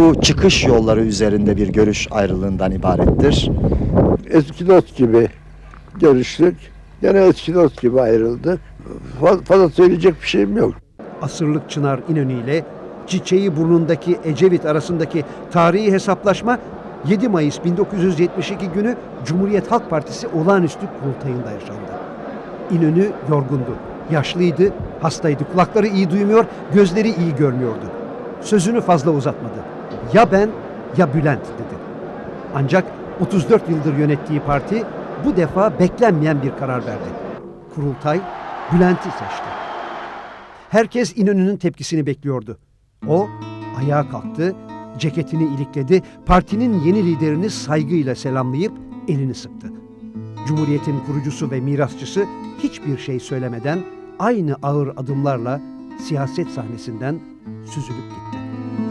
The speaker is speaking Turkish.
bu çıkış yolları üzerinde bir görüş ayrılığından ibarettir. Eski dost gibi görüştük. Gene eski dost gibi ayrıldık. Fa- Fazla söyleyecek bir şeyim yok. Asırlık Çınar İnönü ile Çiçeği burnundaki Ecevit arasındaki tarihi hesaplaşma 7 Mayıs 1972 günü Cumhuriyet Halk Partisi olağanüstü kurultayında yaşandı. İnönü yorgundu, yaşlıydı, hastaydı, kulakları iyi duymuyor, gözleri iyi görmüyordu. Sözünü fazla uzatmadı. Ya ben ya Bülent dedi. Ancak 34 yıldır yönettiği parti bu defa beklenmeyen bir karar verdi. Kurultay Bülent'i seçti. Herkes İnönü'nün tepkisini bekliyordu. O ayağa kalktı, ceketini ilikledi, partinin yeni liderini saygıyla selamlayıp elini sıktı. Cumhuriyetin kurucusu ve mirasçısı hiçbir şey söylemeden aynı ağır adımlarla siyaset sahnesinden süzülüp gitti.